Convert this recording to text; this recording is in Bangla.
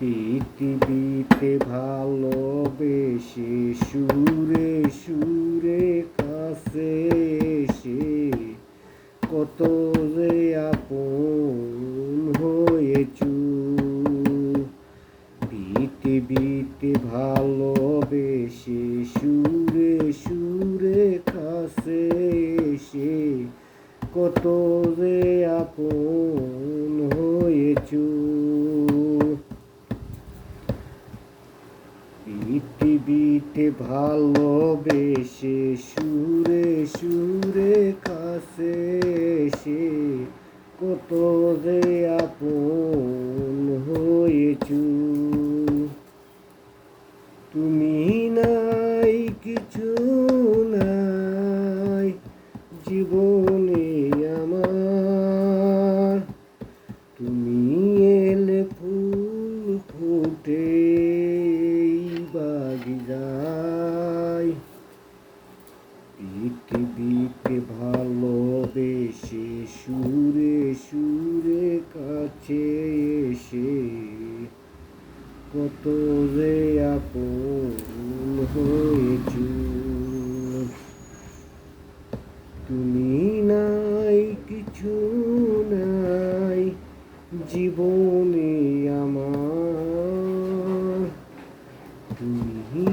পৃথিবীতে ভালোবেসে, সুরে সুরে কাছে এসে, কত যে আপন হয়েছু। পৃথিবীতে ভালোবেসে, সুরে সুরে কাছে এসে, কত যে আপন পৃথিবীতে ভালোবেসে সুরে সুরে কাছে এসে কত যে আপন হয়েছু। তুমি নাই, কিছু নাই, জীবনে আমার ভালোবেসে সুরে সুরে কাছে এসে কত রে আপন হয়েছ। তুমি নাই, কিছু নাই, জীবনে আমার। তুমি